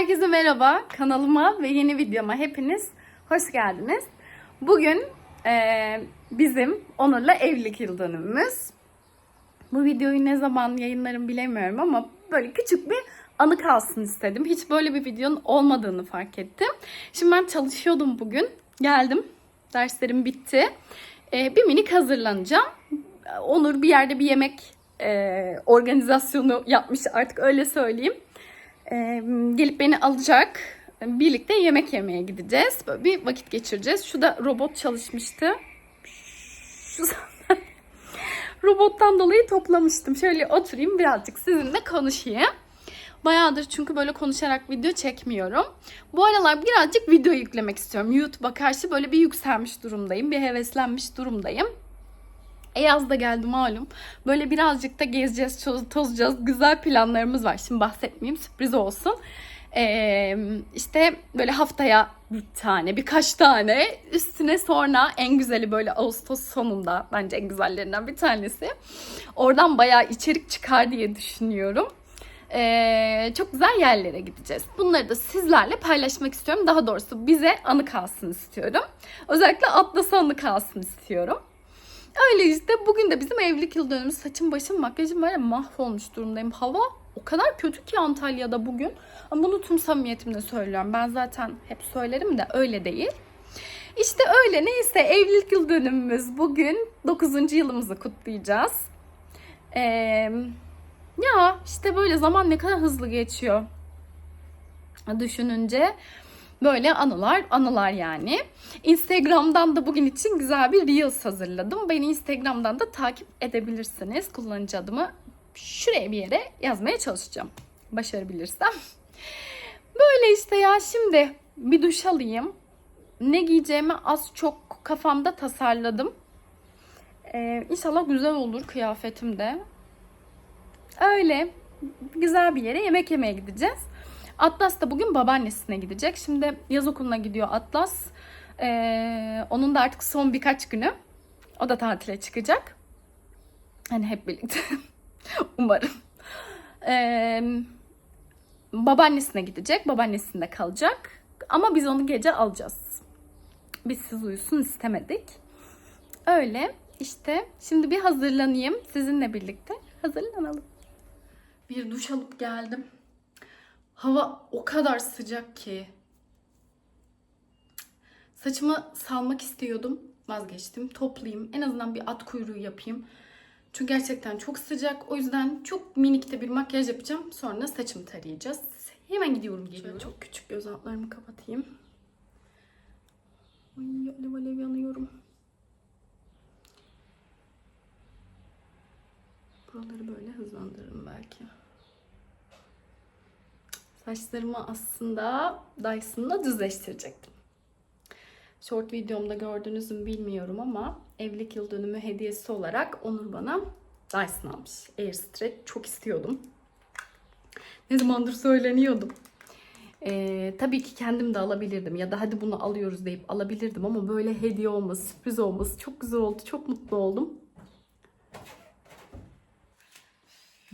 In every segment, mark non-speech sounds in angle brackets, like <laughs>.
Herkese merhaba. Kanalıma ve yeni videoma hepiniz hoş geldiniz. Bugün eee, bizim Onur'la evlilik yıl dönümümüz. Bu videoyu ne zaman yayınlarım bilemiyorum ama böyle küçük bir anı kalsın istedim. Hiç böyle bir videonun olmadığını fark ettim. Şimdi ben çalışıyordum bugün. Geldim. Derslerim bitti. Eee, bir minik hazırlanacağım. Onur bir yerde bir yemek eee, organizasyonu yapmış artık öyle söyleyeyim. Ee, gelip beni alacak. Birlikte yemek yemeye gideceğiz. Böyle bir vakit geçireceğiz. Şu da robot çalışmıştı. Şu <laughs> robottan dolayı toplamıştım. Şöyle oturayım birazcık sizinle konuşayım. Bayağıdır çünkü böyle konuşarak video çekmiyorum. Bu aralar birazcık video yüklemek istiyorum. YouTube'a karşı böyle bir yükselmiş durumdayım. Bir heveslenmiş durumdayım. E yaz da geldi malum. Böyle birazcık da gezeceğiz, toz- tozacağız. Güzel planlarımız var. Şimdi bahsetmeyeyim, sürpriz olsun. Ee, işte böyle haftaya bir tane, birkaç tane. Üstüne sonra en güzeli böyle Ağustos sonunda. Bence en güzellerinden bir tanesi. Oradan bayağı içerik çıkar diye düşünüyorum. Ee, çok güzel yerlere gideceğiz. Bunları da sizlerle paylaşmak istiyorum. Daha doğrusu bize anı kalsın istiyorum. Özellikle Atlas'a anı kalsın istiyorum. Öyle işte bugün de bizim evlilik yıl dönümümüz. Saçım başım makyajım böyle mahvolmuş durumdayım. Hava o kadar kötü ki Antalya'da bugün. Ama bunu tüm samimiyetimle söylüyorum. Ben zaten hep söylerim de öyle değil. İşte öyle neyse evlilik yıl dönümümüz bugün 9. yılımızı kutlayacağız. Ee, ya işte böyle zaman ne kadar hızlı geçiyor düşününce böyle anılar anılar yani. Instagram'dan da bugün için güzel bir Reels hazırladım. Beni Instagram'dan da takip edebilirsiniz. Kullanıcı adımı şuraya bir yere yazmaya çalışacağım. Başarabilirsem. Böyle işte ya şimdi bir duş alayım. Ne giyeceğimi az çok kafamda tasarladım. Ee, inşallah güzel olur kıyafetim de. Öyle güzel bir yere yemek yemeye gideceğiz. Atlas da bugün babaannesine gidecek. Şimdi yaz okuluna gidiyor Atlas. Ee, onun da artık son birkaç günü. O da tatile çıkacak. Hani hep birlikte. <laughs> Umarım. Ee, babaannesine gidecek. Babaannesinde kalacak. Ama biz onu gece alacağız. Biz siz uyusun istemedik. Öyle işte. Şimdi bir hazırlanayım sizinle birlikte. Hazırlanalım. Bir duş alıp geldim. Hava o kadar sıcak ki. Saçımı salmak istiyordum. Vazgeçtim. Toplayayım. En azından bir at kuyruğu yapayım. Çünkü gerçekten çok sıcak. O yüzden çok minik de bir makyaj yapacağım. Sonra saçımı tarayacağız. Hemen gidiyorum geliyorum. çok küçük göz altlarımı kapatayım. Ay alev alev yanıyorum. Buraları böyle hızlandırırım belki. Saçlarımı aslında Dyson'la düzleştirecektim. Short videomda gördünüz mü bilmiyorum ama evlilik yıl dönümü hediyesi olarak Onur bana Dyson almış. Air Stretch çok istiyordum. Ne zamandır söyleniyordum. Ee, tabii ki kendim de alabilirdim ya da hadi bunu alıyoruz deyip alabilirdim ama böyle hediye olması, sürpriz olması çok güzel oldu. Çok mutlu oldum.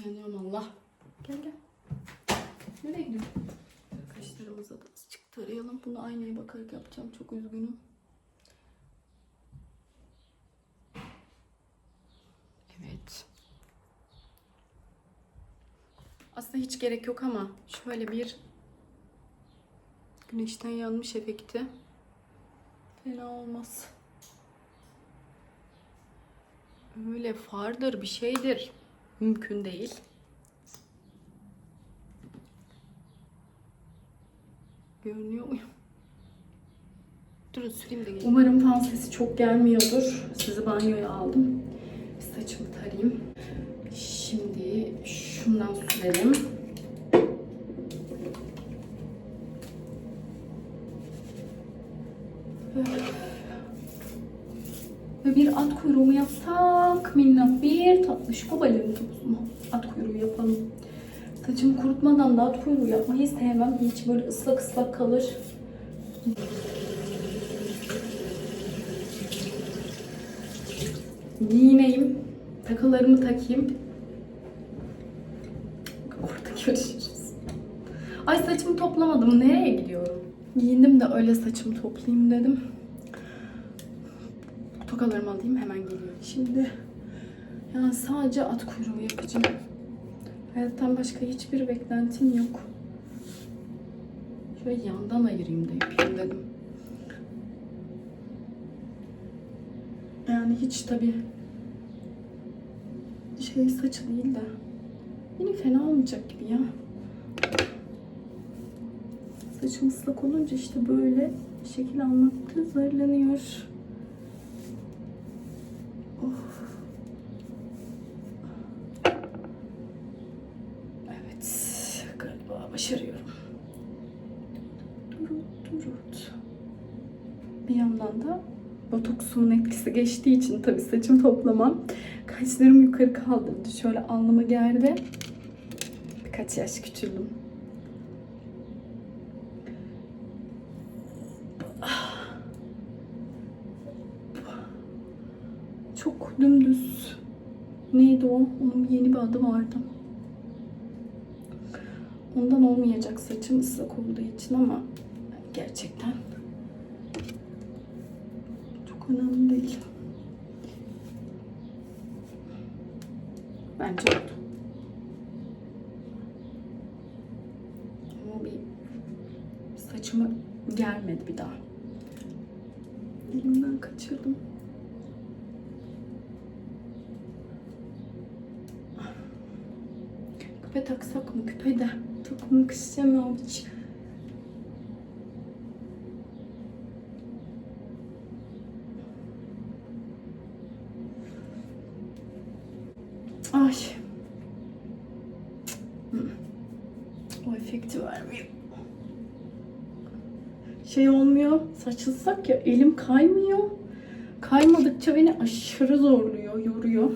Yanıyorum Allah. Gel gel. Nereye gidiyorsun? Kaşlarımıza da azıcık tarayalım. Bunu aynaya bakarak yapacağım. Çok üzgünüm. Evet. Aslında hiç gerek yok ama şöyle bir güneşten yanmış efekti fena olmaz. Öyle fardır bir şeydir. Mümkün değil. Görünüyor muyum? Durun süreyim de geleyim. Umarım fan sesi çok gelmiyordur. Sizi banyoya aldım. Bir saçımı tarayayım. Şimdi şundan sürelim. Ve bir at kuyruğu yapsak? Minnak bir tatlışko balon topuzu mu? At kuyruğu yapalım. Saçımı kurutmadan da at kuyruğu yapmayı sevmem. Hiç böyle ıslak ıslak kalır. Giyineyim. Takılarımı takayım. Orada görüşürüz. Ay saçımı toplamadım. Nereye gidiyorum? Giyindim de öyle saçımı toplayayım dedim. Tokalarımı alayım hemen geliyorum. Şimdi yani sadece at kuyruğu yapacağım. Hayattan başka hiçbir beklentim yok. Şöyle yandan ayırayım da yapayım dedim. Yani hiç tabii şey saçı değil de yine fena olmayacak gibi ya. Saçım ıslak olunca işte böyle şekil almakta zorlanıyor. Of. Bir yandan da botoksumun etkisi geçtiği için tabii saçım toplamam. Kaşlarım yukarı kaldırdı. Şöyle alnıma gerdi. Birkaç yaş küçüldüm. Çok dümdüz. Neydi o? Onun yeni bir adı vardı. Ondan olmayacak saçım ıslak olduğu için ama gerçekten önemli değil. Bence oldu. Ama bir saçımı gelmedi bir daha. Elimden kaçırdım. Küpe taksak mı? Küpe de takmak istemiyorum hiç. Ay. Hı. O efekti vermiyor. Şey olmuyor. Saçılsak ya elim kaymıyor. Kaymadıkça beni aşırı zorluyor, yoruyor.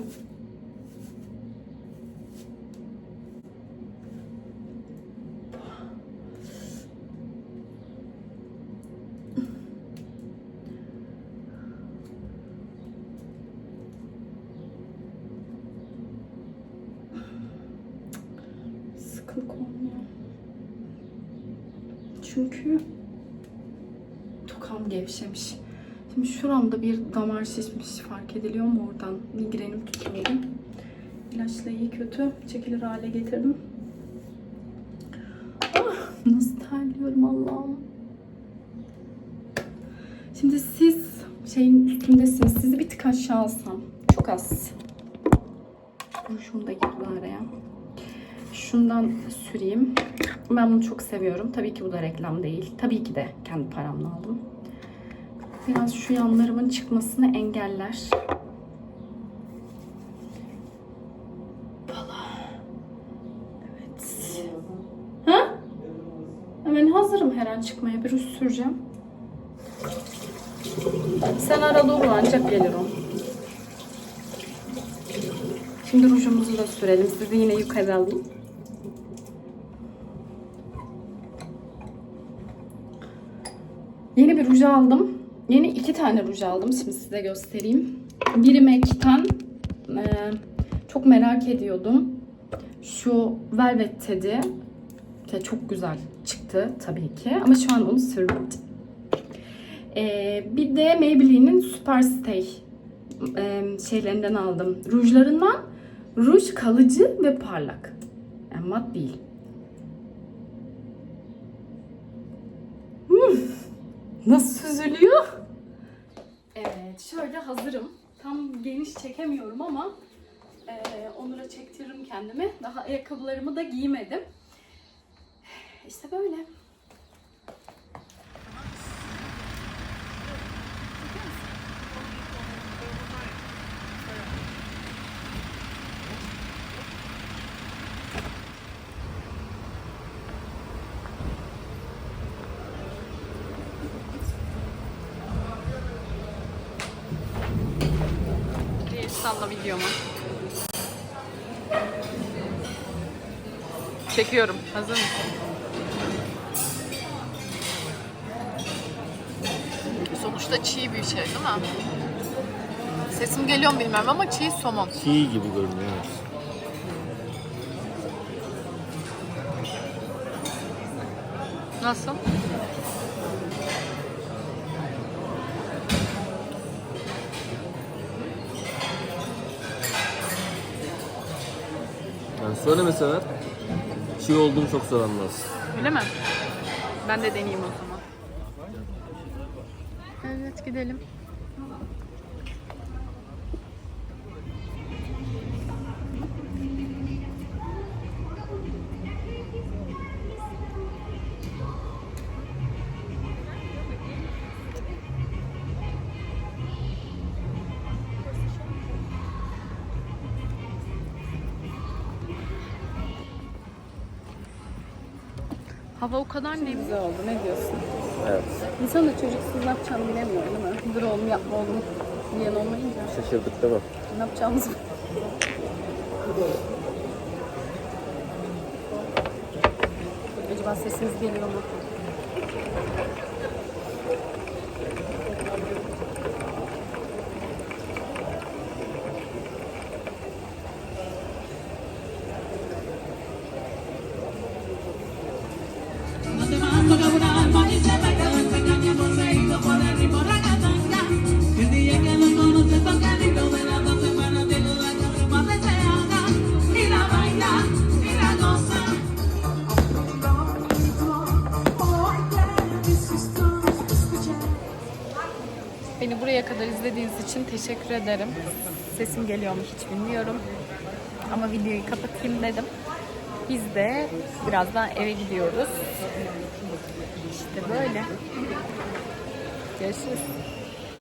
Sıkılık olmuyor. Çünkü tokam gevşemiş. Şimdi şuramda bir damar şişmiş fark ediliyor mu oradan? Migrenim tutuyordu. İlaçla iyi kötü çekilir hale getirdim. Ah, nasıl terliyorum Allah'ım. Şimdi siz şeyin üstündesiniz. Sizi bir tık aşağı alsam. Çok az. Şunu da girdi araya. Şundan süreyim. Ben bunu çok seviyorum. Tabii ki bu da reklam değil. Tabii ki de kendi paramla aldım. Biraz şu yanlarımın çıkmasını engeller. Valla. Evet. Ha? Hemen hazırım her an çıkmaya. Bir üst süreceğim. Sen arada ol ancak gelir o. Şimdi rujumuzu da sürelim. Sizi yine yukarı alayım. Yeni bir ruj aldım. Yeni iki tane ruj aldım. Şimdi size göstereyim. Biri MAC'ten e, çok merak ediyordum. Şu Velvet Ted'i de çok güzel çıktı tabii ki. Ama şu an onu sürmedim. E, bir de Maybelline'in Superstay e, şeylerinden aldım. Rujlarından ruj kalıcı ve parlak. Yani mat değil. Nasıl süzülüyor? Evet, şöyle hazırım. Tam geniş çekemiyorum ama e, Onur'a çektiririm kendimi. Daha ayakkabılarımı da giymedim. İşte böyle. Salla videomu. Çekiyorum. Hazır mısın? Sonuçta çiğ bir şey değil mi? Sesim geliyor mu bilmem ama çiğ somon. Çiğ gibi görünüyor. evet. Nasıl? Söylemeseler çiğ olduğunu çok soranmaz. Öyle mi? Ben de deneyeyim o zaman. Evet gidelim. Hava o kadar nemli. Güzel oldu. Ne diyorsun? Evet. İnsan da çocuksuz ne yapacağını bilemiyor değil mi? Dur oğlum yapma oğlum diyen olmayınca Şaşırdık değil mi? ne yapacağımızı Acaba sesiniz geliyor mu? İzlediğiniz için teşekkür ederim. Sesim geliyor mu hiç bilmiyorum. Ama videoyu kapatayım dedim. Biz de birazdan eve gidiyoruz. İşte böyle. Görüşürüz.